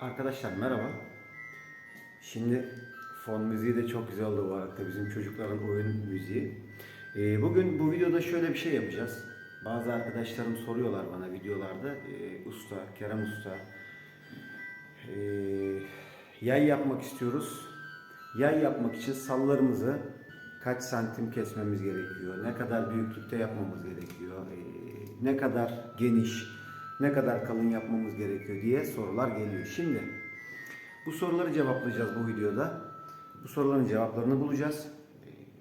Arkadaşlar merhaba. Şimdi fon müziği de çok güzel oldu bu arada bizim çocukların oyun müziği. Ee, bugün bu videoda şöyle bir şey yapacağız. Bazı arkadaşlarım soruyorlar bana videolarda. Ee, usta, Kerem Usta. ee, yay yapmak istiyoruz. Yay yapmak için sallarımızı kaç santim kesmemiz gerekiyor? Ne kadar büyüklükte yapmamız gerekiyor? ee, ne kadar geniş? Ne kadar kalın yapmamız gerekiyor diye sorular geliyor. Şimdi bu soruları cevaplayacağız bu videoda. Bu soruların cevaplarını bulacağız.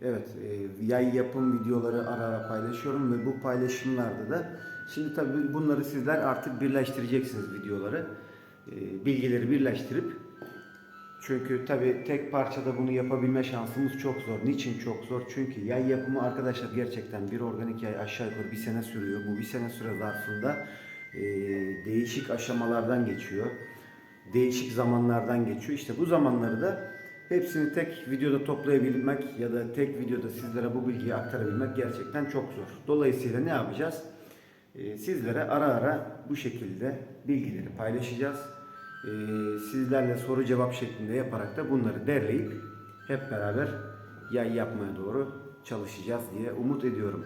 Evet, e, yay yapım videoları ara ara paylaşıyorum ve bu paylaşımlarda da şimdi tabii bunları sizler artık birleştireceksiniz videoları. E, Bilgileri birleştirip çünkü tabii tek parçada bunu yapabilme şansımız çok zor. Niçin çok zor? Çünkü yay yapımı arkadaşlar gerçekten bir organik yay aşağı yukarı bir sene sürüyor. Bu bir sene süre zarfında e, değişik aşamalardan geçiyor. Değişik zamanlardan geçiyor. İşte bu zamanları da hepsini tek videoda toplayabilmek ya da tek videoda sizlere bu bilgiyi aktarabilmek gerçekten çok zor. Dolayısıyla ne yapacağız? E, sizlere ara ara bu şekilde bilgileri paylaşacağız. E, sizlerle soru cevap şeklinde yaparak da bunları derleyip hep beraber yay yapmaya doğru çalışacağız diye umut ediyorum.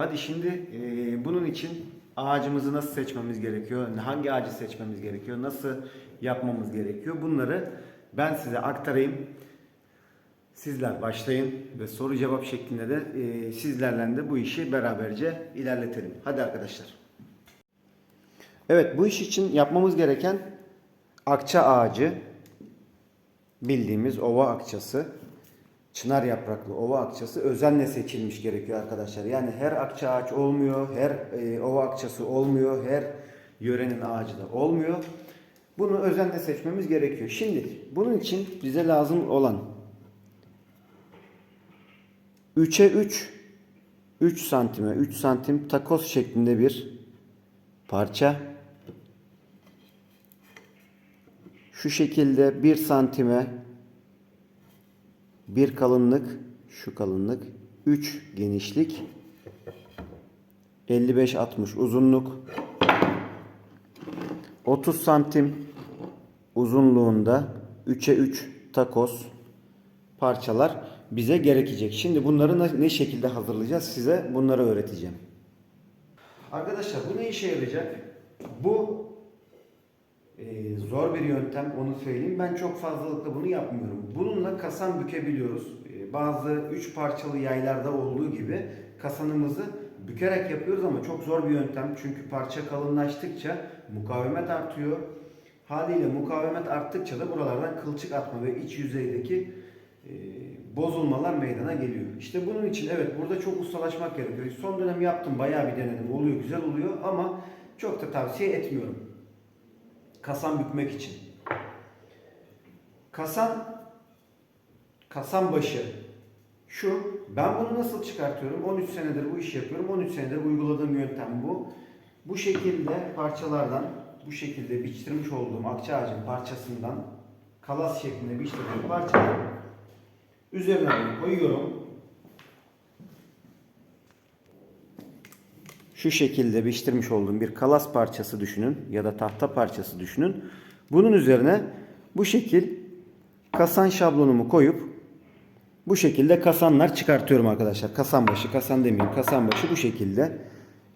Hadi şimdi e, bunun için ağacımızı nasıl seçmemiz gerekiyor? Hangi ağacı seçmemiz gerekiyor? Nasıl yapmamız gerekiyor? Bunları ben size aktarayım. Sizler başlayın ve soru cevap şeklinde de e, sizlerle de bu işi beraberce ilerletelim. Hadi arkadaşlar. Evet bu iş için yapmamız gereken akça ağacı bildiğimiz ova akçası çınar yapraklı ova akçası özenle seçilmiş gerekiyor arkadaşlar. Yani her akça ağaç olmuyor, her e, ova akçası olmuyor, her yörenin ağacı da olmuyor. Bunu özenle seçmemiz gerekiyor. Şimdi bunun için bize lazım olan 3'e 3 3 santime 3 santim takoz şeklinde bir parça. Şu şekilde 1 santime bir kalınlık, şu kalınlık, 3 genişlik, 55-60 uzunluk, 30 santim uzunluğunda 3'e 3 takoz parçalar bize gerekecek. Şimdi bunları ne- şekilde hazırlayacağız size bunları öğreteceğim. Arkadaşlar bu ne işe yarayacak? Bu ee, zor bir yöntem onu söyleyeyim. Ben çok fazlalıkla bunu yapmıyorum. Bununla kasan bükebiliyoruz. Ee, bazı üç parçalı yaylarda olduğu gibi kasanımızı bükerek yapıyoruz ama çok zor bir yöntem. Çünkü parça kalınlaştıkça mukavemet artıyor. Haliyle mukavemet arttıkça da buralardan kılçık atma ve iç yüzeydeki e, bozulmalar meydana geliyor. İşte bunun için evet burada çok ustalaşmak gerekiyor. Son dönem yaptım bayağı bir denedim. Oluyor güzel oluyor ama çok da tavsiye etmiyorum kasan bükmek için. Kasan kasan başı şu. Ben bunu nasıl çıkartıyorum? 13 senedir bu işi yapıyorum. 13 senedir uyguladığım yöntem bu. Bu şekilde parçalardan bu şekilde biçtirmiş olduğum akça ağacın parçasından kalas şeklinde biçtirdiğim parçayı üzerine koyuyorum. Şu şekilde biçtirmiş olduğum bir kalas parçası düşünün ya da tahta parçası düşünün. Bunun üzerine bu şekil kasan şablonumu koyup bu şekilde kasanlar çıkartıyorum arkadaşlar. Kasan başı, kasan demeyeyim, kasan başı bu şekilde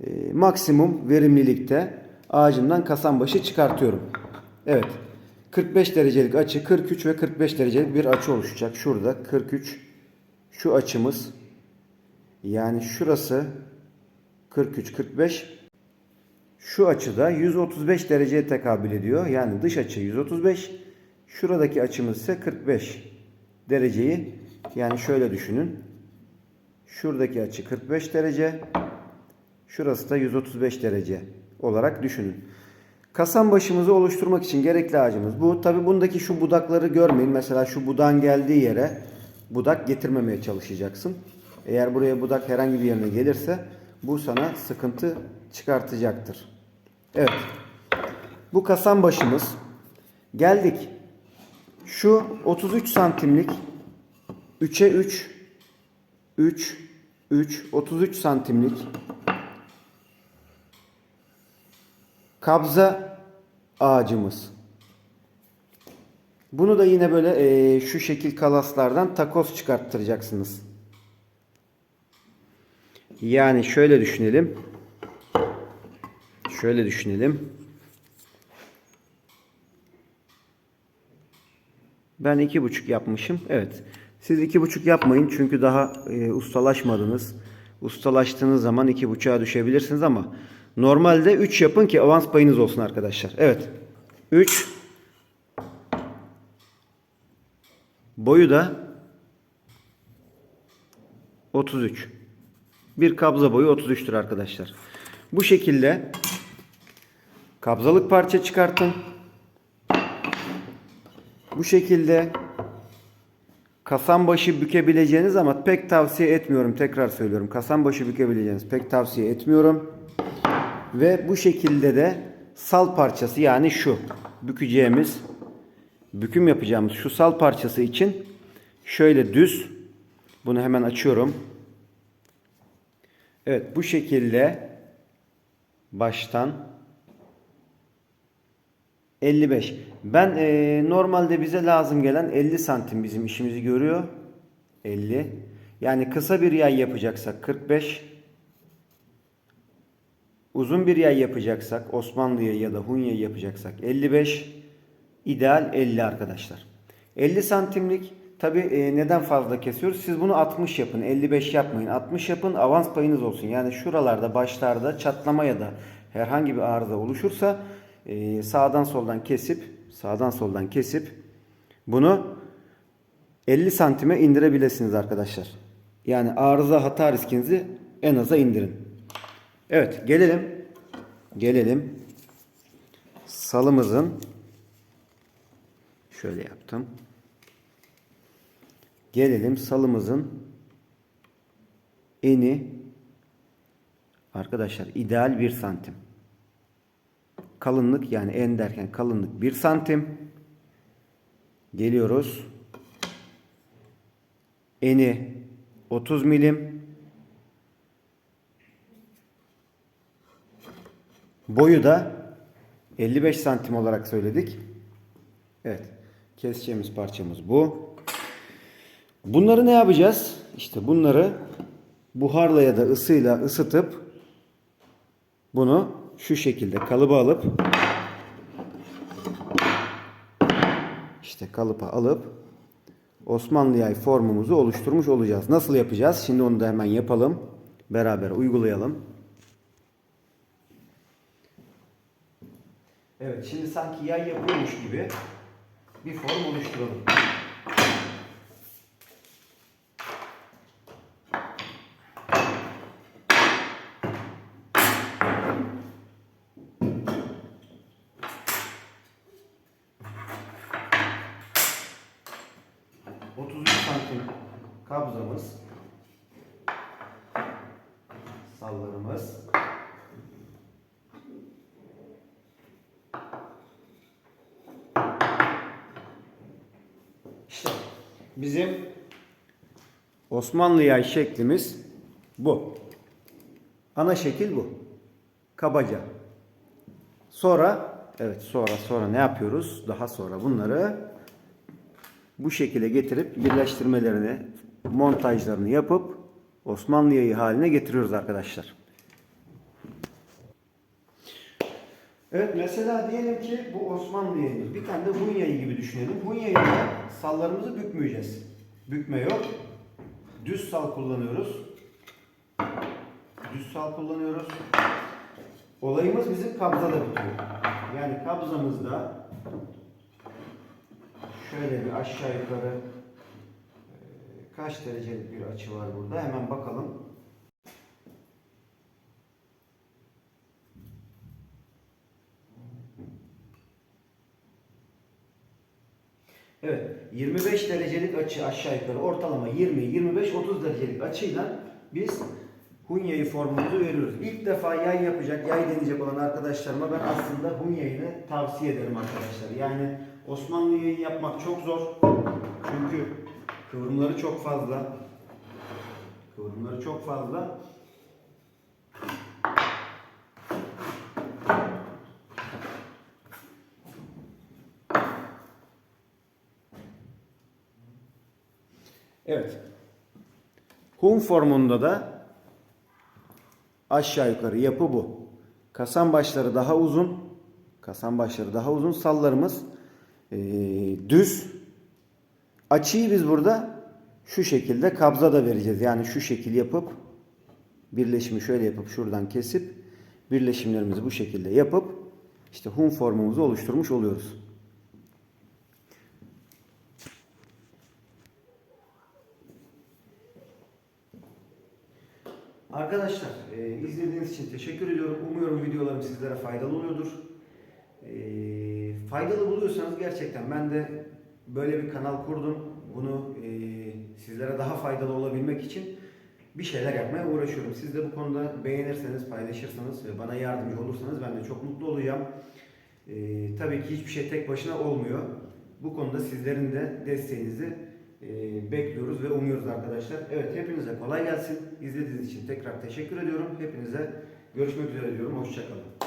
e, maksimum verimlilikte ağacımdan kasan başı çıkartıyorum. Evet. 45 derecelik açı, 43 ve 45 derecelik bir açı oluşacak. Şurada 43 şu açımız yani şurası 43 45 şu açıda 135 dereceye tekabül ediyor. Yani dış açı 135. Şuradaki açımız ise 45 dereceyi yani şöyle düşünün. Şuradaki açı 45 derece. Şurası da 135 derece olarak düşünün. Kasan başımızı oluşturmak için gerekli ağacımız bu. Tabi bundaki şu budakları görmeyin. Mesela şu budağın geldiği yere budak getirmemeye çalışacaksın. Eğer buraya budak herhangi bir yerine gelirse bu sana sıkıntı çıkartacaktır. Evet. Bu kasan başımız. Geldik. Şu 33 santimlik 3'e 3 3 3, 33 santimlik kabza ağacımız. Bunu da yine böyle eee, şu şekil kalaslardan takoz çıkarttıracaksınız. Yani şöyle düşünelim. Şöyle düşünelim. Ben iki buçuk yapmışım. Evet. Siz iki buçuk yapmayın çünkü daha e, ustalaşmadınız. Ustalaştığınız zaman iki buçuğa düşebilirsiniz ama normalde 3 yapın ki avans payınız olsun arkadaşlar. Evet. 3 Boyu da 33. Bir kabza boyu 33'tür arkadaşlar. Bu şekilde kabzalık parça çıkartın. Bu şekilde kasan başı bükebileceğiniz ama pek tavsiye etmiyorum. Tekrar söylüyorum. Kasan başı bükebileceğiniz pek tavsiye etmiyorum. Ve bu şekilde de sal parçası yani şu bükeceğimiz büküm yapacağımız şu sal parçası için şöyle düz bunu hemen açıyorum. Evet bu şekilde baştan 55. Ben eee, normalde bize lazım gelen 50 santim bizim işimizi görüyor. 50. Yani kısa bir yay yapacaksak 45. Uzun bir yay yapacaksak Osmanlı yayı ya da Hun yayı yapacaksak 55. İdeal 50 arkadaşlar. 50 santimlik tabi neden fazla kesiyoruz? Siz bunu 60 yapın. 55 yapmayın. 60 yapın avans payınız olsun. Yani şuralarda başlarda çatlama ya da herhangi bir arıza oluşursa e, sağdan soldan kesip sağdan soldan kesip bunu 50 santime indirebilirsiniz arkadaşlar. Yani arıza hata riskinizi en aza indirin. Evet gelelim. Gelelim. Salımızın şöyle yaptım. Gelelim salımızın eni arkadaşlar ideal 1 santim. Kalınlık yani en derken kalınlık 1 santim. Geliyoruz. Eni 30 milim. Boyu da 55 santim olarak söyledik. Evet. Keseceğimiz parçamız bu. Bunları ne yapacağız? İşte bunları buharla ya da ısıyla ısıtıp bunu şu şekilde kalıba alıp işte kalıpa alıp Osmanlı yay formumuzu oluşturmuş olacağız. Nasıl yapacağız? Şimdi onu da hemen yapalım. Beraber uygulayalım. Evet şimdi sanki yay yapıyormuş gibi bir form oluşturalım. ...33 santim kabzamız... ...sallarımız... İşte bizim Osmanlı yay şeklimiz bu. Ana şekil bu. Kabaca. Sonra evet sonra sonra ne yapıyoruz? Daha sonra bunları bu şekilde getirip birleştirmelerini, montajlarını yapıp Osmanlı yayı haline getiriyoruz arkadaşlar. Evet mesela diyelim ki bu Osmanlı yayımız. Bir tane de Hun yayı gibi düşünelim. Hun yayında sallarımızı bükmeyeceğiz. Bükme yok. Düz sal kullanıyoruz. Düz sal kullanıyoruz. Olayımız bizim kabzada bitiyor. Yani kabzamızda şöyle bir aşağı yukarı e, kaç derecelik bir açı var burada hemen bakalım. Evet, 25 derecelik açı aşağı yukarı ortalama 20, 25, 30 derecelik açıyla biz Hunya'yı formumuzu veriyoruz. İlk defa yay yapacak, yay deneyecek olan arkadaşlarıma ben aslında Hunya'yı tavsiye ederim arkadaşlar. Yani Osmanlı yayı yapmak çok zor. Çünkü kıvrımları çok fazla. Kıvrımları çok fazla. Evet. Hun formunda da aşağı yukarı yapı bu. Kasan başları daha uzun. Kasan başları daha uzun. Sallarımız eee, düz. Açıyı biz burada şu şekilde kabza da vereceğiz. Yani şu şekil yapıp birleşimi şöyle yapıp şuradan kesip birleşimlerimizi bu şekilde yapıp işte hun formumuzu oluşturmuş oluyoruz. Arkadaşlar e, izlediğiniz için teşekkür ediyorum. Umuyorum videolarım sizlere faydalı oluyordur. E, faydalı buluyorsanız gerçekten ben de böyle bir kanal kurdum. Bunu e, sizlere daha faydalı olabilmek için bir şeyler yapmaya uğraşıyorum. Siz de bu konuda beğenirseniz, paylaşırsanız ve bana yardımcı olursanız ben de çok mutlu olacağım. E, tabii ki hiçbir şey tek başına olmuyor. Bu konuda sizlerin de desteğinizi e, bekliyoruz ve umuyoruz arkadaşlar. Evet hepinize kolay gelsin. İzlediğiniz için tekrar teşekkür ediyorum. Hepinize görüşmek üzere diyorum. Hoşçakalın.